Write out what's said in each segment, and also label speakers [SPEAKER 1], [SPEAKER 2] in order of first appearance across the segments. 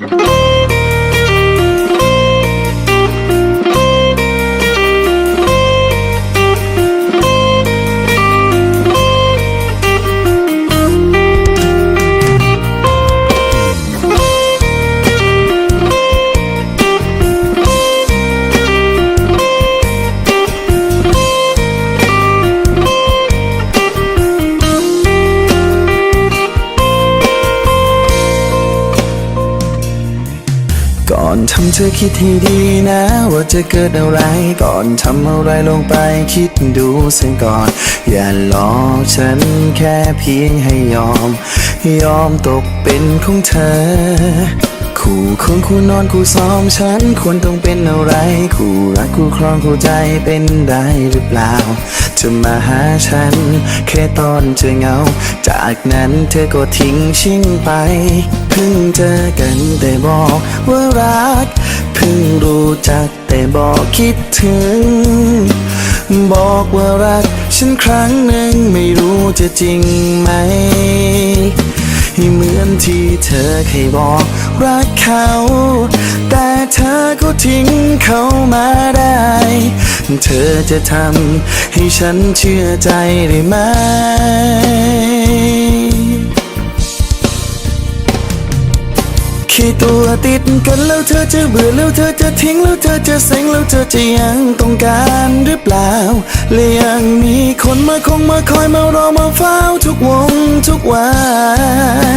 [SPEAKER 1] ก่ เธอคิดให้ดีนะว่าจะเกิดอะไรก่อนทำอะไรลงไปคิดดูเสียก่อน อย่าหลอกฉันแค่เพียงให้ยอม ยอมตกเป็นของเธอ คู่ควรคู่นอนคู่ซ้อมฉันควรต้องเป็นอะไร คู่รักคู่ครองคู่ใจเป็นได้หรือเปล่าจะมาหาฉัน แค่ตอนเจอเหงา จากนั้นเธอก็ทิ้งชิ่งไป เพิ่งเจอกันแต่บอกว่ารัก เพิ่งรู้จักแต่บอกคิดถึง บอกว่ารัก ฉันครั้งหนึ่งไม่รู้จะจริงไหม เหมือนที่เธอเคยบอกรักเขา แต่เธอก็ทิ้งเขามาได้ เธอจะทำให้ฉันเชื่อใจได้ไหม ขี้ตัวติดกันแล้วเธอจะเบื่อแล้วเธอจะทิ้งแล้วเธอจะเซ็งแล้วเธอจะยังต้องการหรือเปล่าและยังมีคนมาคงมาคอยมารอมาเฝ้าทุกวงทุกวั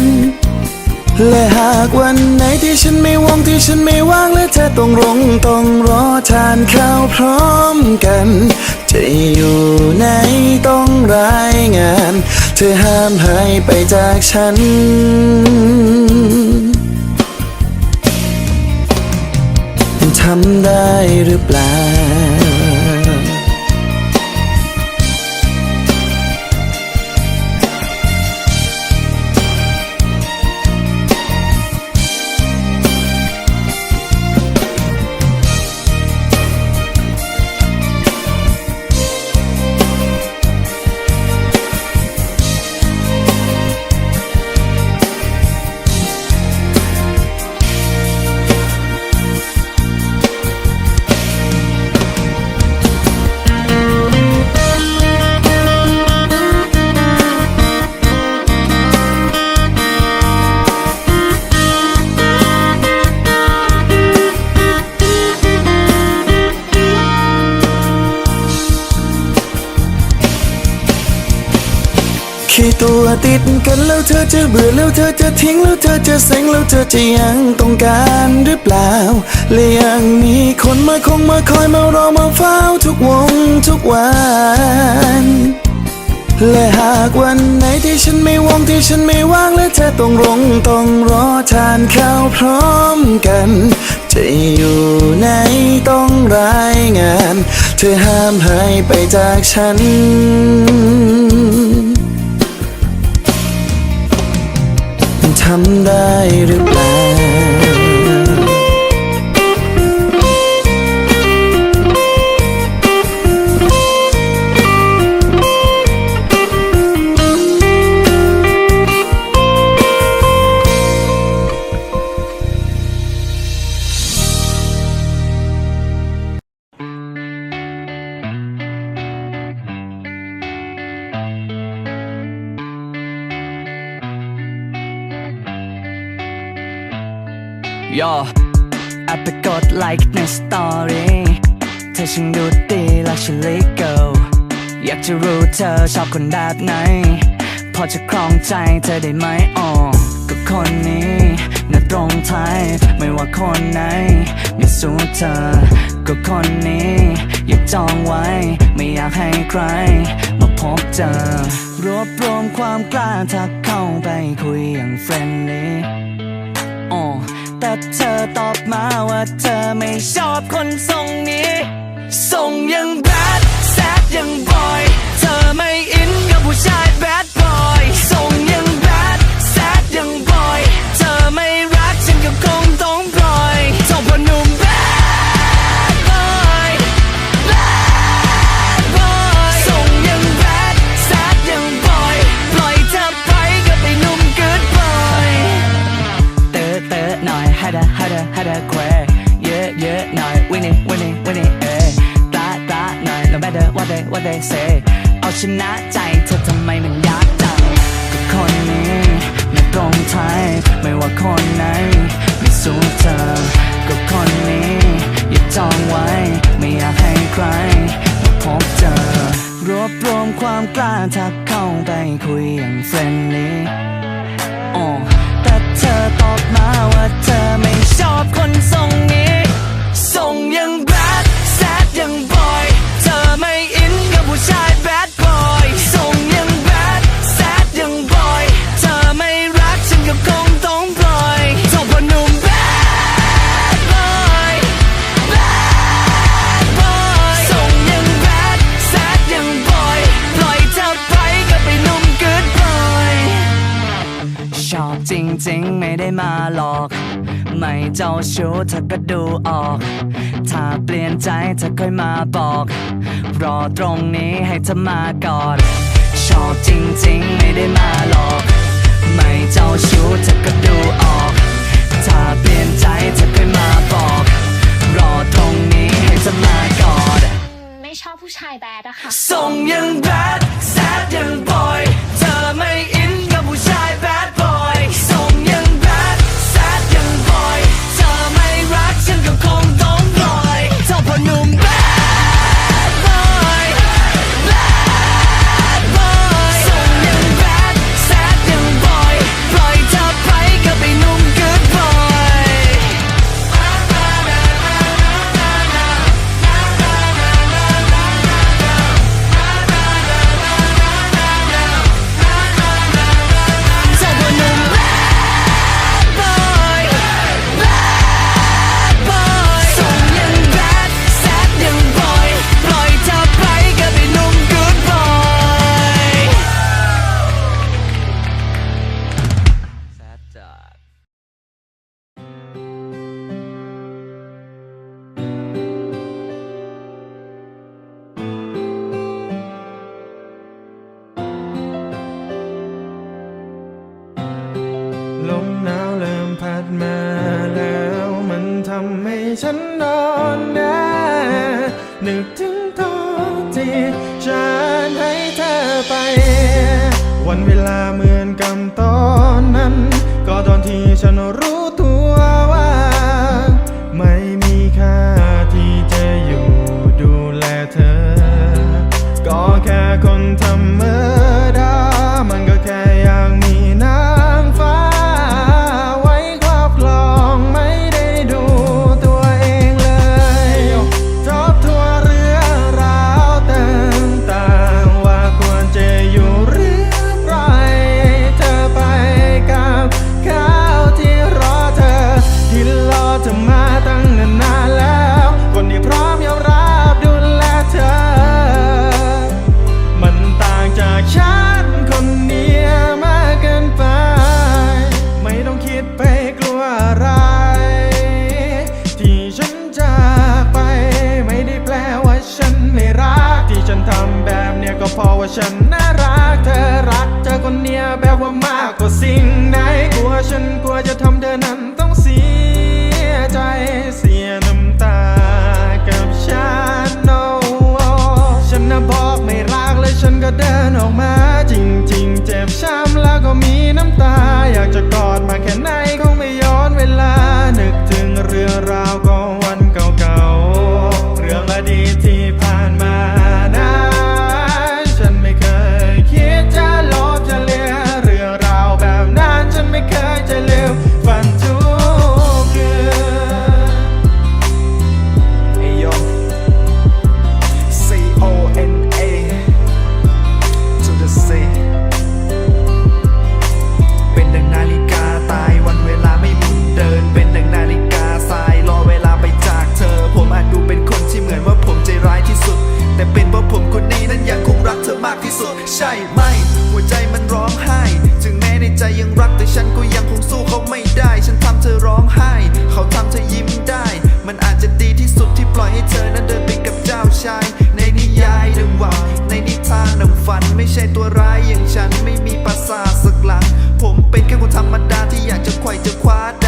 [SPEAKER 1] นและหากวันไหนที่ฉันไม่ว่างที่ฉันไม่ว่างและเธอต้องลงต้องรอทานข้าวพร้อมกัน จะอยู่ไหนต้องรายงาน เธอห้ามหายไปจากฉัน ทำได้หรือเปล่า ตัวติดกันแล้วเธอจะเบื่อแล้วเธอจะทิ้งแล้วเธอจะเซ็งแล้วเธอจะยังต้องการหรือเปล่าและยังมีคนมาคงมาคอยมารอมาเฝ้าทุกวงทุกวันและหากวันไหนที่ฉันไม่ว่างที่ฉันไม่ว่างและเธอต้องลงต้องรอทานข้าวพร้อมกัน จะอยู่ไหนต้องรายงาน เธอห้ามหายไปจากฉัน ทำได้หรือเปล่า
[SPEAKER 2] ย่อแอปไปกดไลค์ในสตอรี่เธอช่างดูดีและฉันเลโกอยากจะรู้เธอชอบคนแบบไหน พอจะครองใจเธอได้ไหมอ๋อก็คนนี้น่าตรงไทยไม่ว่าคนไหนไม่สู้เธอ ก็คนนี้ อยากจองไว้ ไม่อยากให้ใคร มาพบเจอ รวบรวมความกล้าทักเข้าไปคุยอย่างเฟรนลี่ แต่เธอตอบมาว่าเธอไม่ชอบคนทรงนี้ ทรงยัง ให้เธอแควเยอะเยอะหน่อย winning winning winning เอ้ตาตาหน่อย no matter what they what they say เอาชนะใจเธอทำไมมันยากจังก็คนนี้ไม่ตรงไทยไม่ว่าคนไหนไม่สู้เธอก็คนนี้อย่าจองไว้ไม่อยากให้ใครมาพบเจอรวบรวมความกล้าทักเข้าไปคุยอย่างเฟรนลี่แต่เธอ ชอบจริงๆ ไม่ได้มาหลอก ไม่เจ้าชู้เธอก็ดูออก ถ้าเปลี่ยนใจเธอค่อยมาบอก รอตรงนี้ให้เธอมากอด ชอบจริงๆ ไม่ได้มาหลอก ไม่เจ้าชู้เธอก็ดูออก ถ้าเปลี่ยนใจเธอค่อยมาบอก รอตรงนี้ให้เธอมากอด
[SPEAKER 3] ไม่ชอบผู้ชายแบดอะค่ะ
[SPEAKER 2] ส่งยังแบดแซดยังบ
[SPEAKER 4] วันเวลาเหมือนกับตอนนั้น ก็ตอนที่ฉันรู้ตัวว่า ไม่มีค่า ใช่ไม่หัวใจมันร้องไห้ ถึงแม้ในใจยังรักแต่ฉันก็ยังคงสู้เขาไม่ได้ ฉันทำเธอร้องไห้ เขาทำเธอยิ้มได้ มันอาจจะดีที่สุดที่ปล่อยให้เธอนั้นเดินไปกับเจ้าชาย ในนิยายดังหวังในนิทานดังฝัน ไม่ใช่ตัวร้ายอย่างฉันไม่มีปภาษาสักหลัง ผมเป็นแค่คนธรรมดาที่อยากจะไขว่จะค
[SPEAKER 5] ว้าได้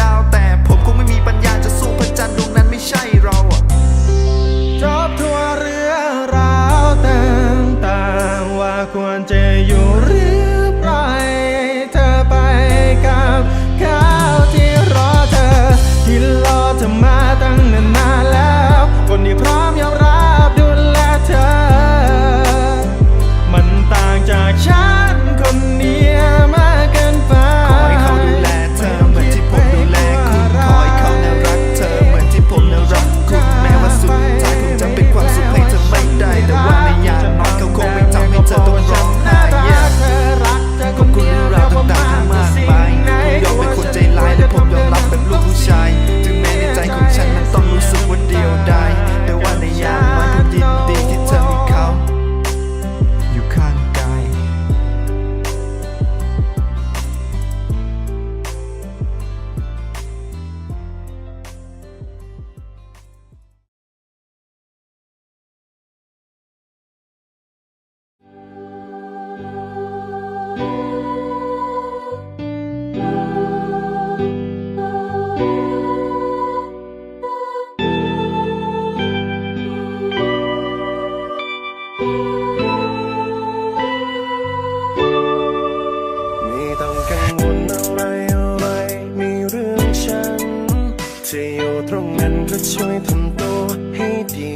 [SPEAKER 5] กันก็
[SPEAKER 6] ช่วยทำตัวให้ดี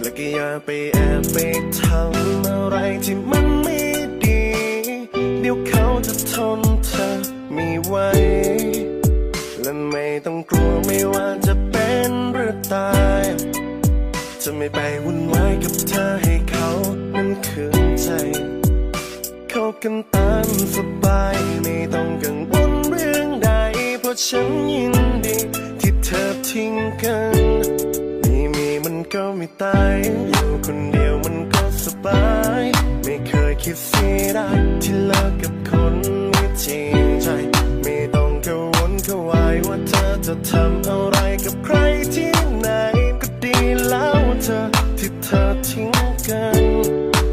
[SPEAKER 6] และก็อย่าไปแอบไปทำอะไรที่มันไม่ดี เดี๋ยวเขาจะทนเธอไม่ไหว และไม่ต้องกลัวไม่ว่าจะเป็นหรือตาย จะไม่ไปวุ่นวายกับเธอให้เขานั้นคืนใจ เขากันตามสบายไม่ต้องกังวลเรื่องใดเพราะฉันยิน ไม่ตายอยู่คนเดียวมันก็สบาย ไม่เคยคิดเสียดายที่เลิกกับคนไม่จริงใจไม่ต้องกังวลกังวายว่าเธอจะทำอะไรกับใครที่ไหนก็ดีแล้วเธอที่เธอทิ้งกัน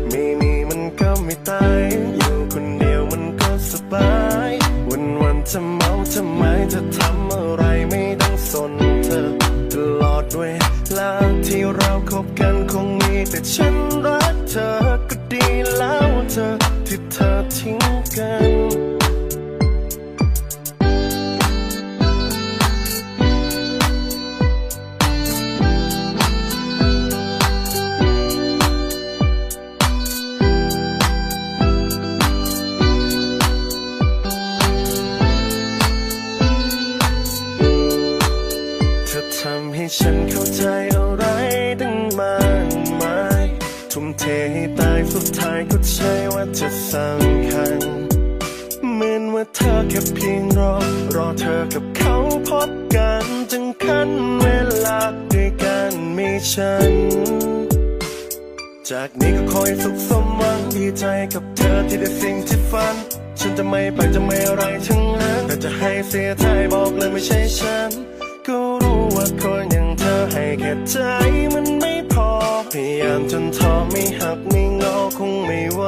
[SPEAKER 6] ไม่มีมันก็ไม่ตายอยู่คนเดียวมันก็สบาย วันวันจะเมาจะไม้จะทำอะไรไม่ต้องสนเธอตลอดเวลาที่ บกันคงมีแต่ฉันรักเธอก็ดีแล้วเธอที่เธอทิ้งกัน จะสำคัญ เหมือนว่าเธอแค่เพียงรอ รอเธอกับเขาพบกันจึงคันเวลาด้วยกันมีฉัน จากนี้ก็คอยสุขสมหวังดีใจกับเธอที่ได้สิ่งที่ฝัน ฉันจะไม่ไปจะไม่อะไรทั้งนั้นแต่จะให้เสียใจบอกเลยไม่ใช่ฉัน ก็รู้ว่าคนอย่างเธอให้แค่ใจมันไม่พอพยายามจนท้อไม่หักไม่ง คงไม่ไหว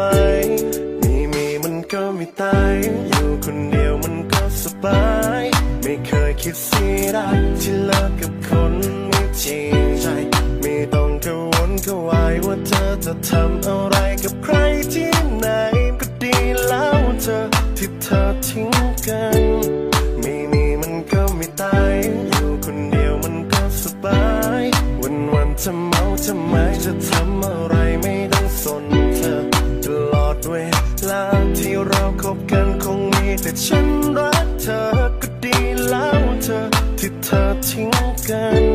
[SPEAKER 6] มีมีมันก็ไม่ตาย อยู่คนเดียวมันก็สบาย ไม่เคยคิดเสียดายที่เลิกกับคนไม่จริงใจ ไม่ต้องกังวลกังวายว่าเธอจะทำอะไรกับใครที่ไหนก็ดีแล้วเธอที่เธอทิ้งกันไม่มีมันก็ไม่ตาย อยู่คนเดียวมันก็สบาย วันวันจะเมาจะไมจะทำอะไรไม่ แต่ฉันรักเธอก็ดีแล้วเธอที่เธอทิ้งกัน